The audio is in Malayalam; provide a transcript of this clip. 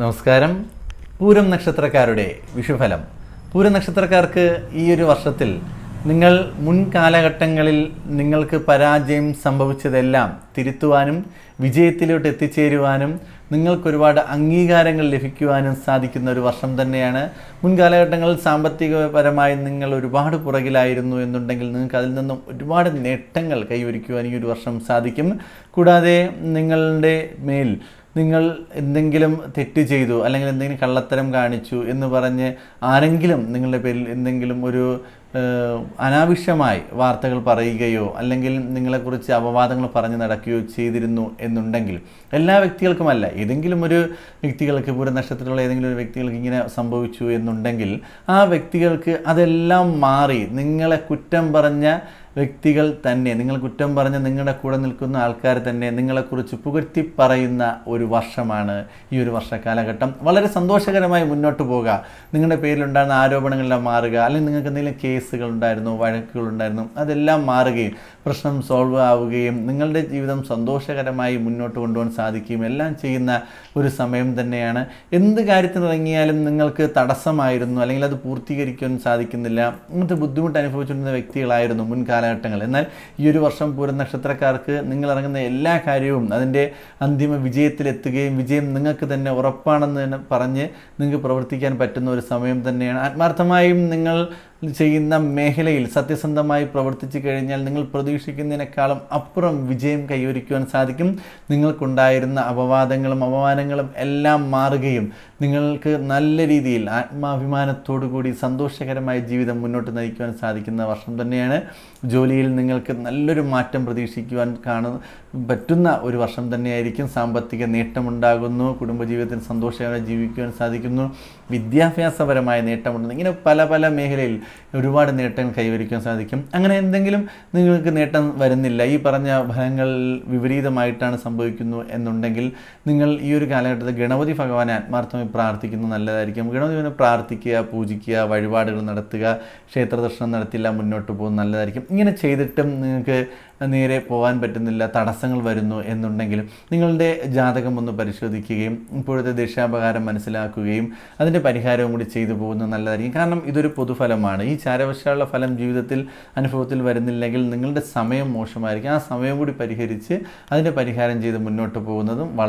നമസ്കാരം. പൂരം നക്ഷത്രക്കാരുടെ വിഷുഫലം. പൂരം നക്ഷത്രക്കാർക്ക് ഈ ഒരു വർഷത്തിൽ നിങ്ങൾ മുൻ കാലഘട്ടങ്ങളിൽ നിങ്ങൾക്ക് പരാജയം സംഭവിച്ചതെല്ലാം തിരുത്തുവാനും വിജയത്തിലോട്ട് എത്തിച്ചേരുവാനും നിങ്ങൾക്ക് ഒരുപാട് അംഗീകാരങ്ങൾ ലഭിക്കുവാനും സാധിക്കുന്ന ഒരു വർഷം തന്നെയാണ്. മുൻ കാലഘട്ടങ്ങളിൽ സാമ്പത്തികപരമായി നിങ്ങൾ ഒരുപാട് പുറകിലായിരുന്നു എന്നുണ്ടെങ്കിൽ നിങ്ങൾക്ക് അതിൽ നിന്നും ഒരുപാട് നേട്ടങ്ങൾ കൈവരിക്കുവാൻ ഈ ഒരു വർഷം സാധിക്കും. കൂടാതെ നിങ്ങളുടെ മേൽ നിങ്ങൾ എന്തെങ്കിലും തെറ്റ് ചെയ്തു അല്ലെങ്കിൽ എന്തെങ്കിലും കള്ളത്തരം കാണിച്ചു എന്ന് പറഞ്ഞ് ആരെങ്കിലും നിങ്ങളുടെ പേരിൽ എന്തെങ്കിലും ഒരു അനാവശ്യമായി വാർത്തകൾ പറയുകയോ അല്ലെങ്കിൽ നിങ്ങളെക്കുറിച്ച് അപവാദങ്ങൾ പറഞ്ഞു നടക്കുകയോ ചെയ്തിരുന്നു എന്നുണ്ടെങ്കിൽ എല്ലാ വ്യക്തികൾക്കുമല്ല. ഏതെങ്കിലും ഒരു വ്യക്തികൾക്ക് പൂര നക്ഷത്രത്തിലുള്ള ഏതെങ്കിലും ഒരു വ്യക്തികൾക്ക് ഇങ്ങനെ സംഭവിച്ചു എന്നുണ്ടെങ്കിൽ ആ വ്യക്തികൾക്ക് അതെല്ലാം മാറി നിങ്ങളെ കുറ്റം പറഞ്ഞ വ്യക്തികൾ തന്നെ നിങ്ങൾ കുറ്റം പറഞ്ഞ് നിങ്ങളുടെ കൂടെ നിൽക്കുന്ന ആൾക്കാർ തന്നെ നിങ്ങളെക്കുറിച്ച് പുകഴ്ത്തി പറയുന്ന ഒരു വർഷമാണ് ഈ ഒരു വർഷ കാലഘട്ടം. വളരെ സന്തോഷകരമായി മുന്നോട്ട് പോകുക നിങ്ങളുടെ പേരിലുണ്ടാകുന്ന ആരോപണങ്ങളെല്ലാം മാറുക. അല്ലെങ്കിൽ നിങ്ങൾക്ക് എന്തെങ്കിലും കേസുകൾ ഉണ്ടായിരുന്നു വഴക്കുകൾ ഉണ്ടായിരുന്നു അതെല്ലാം മാറുകയും പ്രശ്നം സോൾവ് ആവുകയും നിങ്ങളുടെ ജീവിതം സന്തോഷകരമായി മുന്നോട്ട് കൊണ്ടുപോകാൻ സാധിക്കുകയും എല്ലാം ചെയ്യുന്ന ഒരു സമയം തന്നെയാണ്. എന്ത് കാര്യത്തിന് ഇറങ്ങിയാലും നിങ്ങൾക്ക് തടസ്സമായിരുന്നു അല്ലെങ്കിൽ അത് പൂർത്തീകരിക്കാൻ സാധിക്കുന്നില്ല. അങ്ങനത്തെ ബുദ്ധിമുട്ട് അനുഭവിച്ചിരുന്ന വ്യക്തികളായിരുന്നു മുൻ കാലഘട്ടങ്ങൾ. എന്നാൽ ഈ ഒരു വർഷം പൂരം നക്ഷത്രക്കാർക്ക് നിങ്ങൾ ഇറങ്ങുന്ന എല്ലാ കാര്യവും അതിന്റെ അന്തിമ വിജയത്തിലെത്തുകയും വിജയം നിങ്ങൾക്ക് തന്നെ ഉറപ്പാണെന്ന് തന്നെ പറഞ്ഞ് നിങ്ങൾക്ക് പ്രവർത്തിക്കാൻ പറ്റുന്ന ഒരു സമയം തന്നെയാണ്. ആത്മാർത്ഥമായും നിങ്ങൾ ചെയ്യുന്ന മേഖലയിൽ സത്യസന്ധമായി പ്രവർത്തിച്ചു കഴിഞ്ഞാൽ നിങ്ങൾ പ്രതീക്ഷിക്കുന്നതിനേക്കാളും അപ്പുറം വിജയം കൈവരിക്കുവാൻ സാധിക്കും. നിങ്ങൾക്കുണ്ടായിരുന്ന അപവാദങ്ങളും അപമാനങ്ങളും എല്ലാം മാറുകയും നിങ്ങൾക്ക് നല്ല രീതിയിൽ ആത്മാഭിമാനത്തോടു കൂടി സന്തോഷകരമായ ജീവിതം മുന്നോട്ട് നയിക്കുവാൻ സാധിക്കുന്ന വർഷം തന്നെയാണ്. ജോലിയിൽ നിങ്ങൾക്ക് നല്ലൊരു മാറ്റം പ്രതീക്ഷിക്കുവാൻ കാണുന്ന പറ്റുന്ന ഒരു വർഷം തന്നെയായിരിക്കും. സാമ്പത്തിക നേട്ടമുണ്ടാകുന്നു. കുടുംബജീവിതത്തിൽ സന്തോഷകരമായി ജീവിക്കുവാൻ സാധിക്കുന്നു. വിദ്യാഭ്യാസപരമായ നേട്ടമുണ്ടെന്ന് ഇങ്ങനെ പല പല മേഖലയിൽ ഒരുപാട് നേട്ടം കൈവരിക്കാൻ സാധിക്കും. അങ്ങനെ എന്തെങ്കിലും നിങ്ങൾക്ക് നേട്ടം വരുന്നില്ല ഈ പറഞ്ഞ ഫലങ്ങൾ വിപരീതമായിട്ടാണ് സംഭവിക്കുന്നു എന്നുണ്ടെങ്കിൽ നിങ്ങൾ ഈ ഒരു കാലഘട്ടത്തിൽ ഗണപതി ഭഗവാനെ ആത്മാർത്ഥമായി പ്രാർത്ഥിക്കുന്നത് നല്ലതായിരിക്കും. ഗണപതിനെ പ്രാർത്ഥിക്കുക പൂജിക്കുക വഴിപാടുകൾ നടത്തുക ക്ഷേത്ര ദർശനം നടത്തില്ല മുന്നോട്ട് പോകുന്നത് നല്ലതായിരിക്കും. ഇങ്ങനെ ചെയ്തിട്ടും നിങ്ങൾക്ക് നേരെ പോകാൻ പറ്റുന്നില്ല തടസ്സങ്ങൾ വരുന്നു എന്നുണ്ടെങ്കിലും നിങ്ങളുടെ ജാതകം ഒന്ന് പരിശോധിക്കുകയും ഇപ്പോഴത്തെ ദിശാപകാരം മനസ്സിലാക്കുകയും അതിന്റെ പരിഹാരവും കൂടി ചെയ്തു പോകുന്നത് നല്ലതായിരിക്കും. കാരണം ഇതൊരു പൊതുഫലമാണ്. ഈ ചാരവശാലുള്ള ഫലം ജീവിതത്തിൽ അനുഭവത്തിൽ വരുന്നില്ലെങ്കിൽ നിങ്ങളുടെ സമയം മോശമായിരിക്കും. ആ സമയം കൂടി പരിഹരിച്ച് അതിന്റെ പരിഹാരം ചെയ്ത് മുന്നോട്ട് പോകുന്നതും വളരെ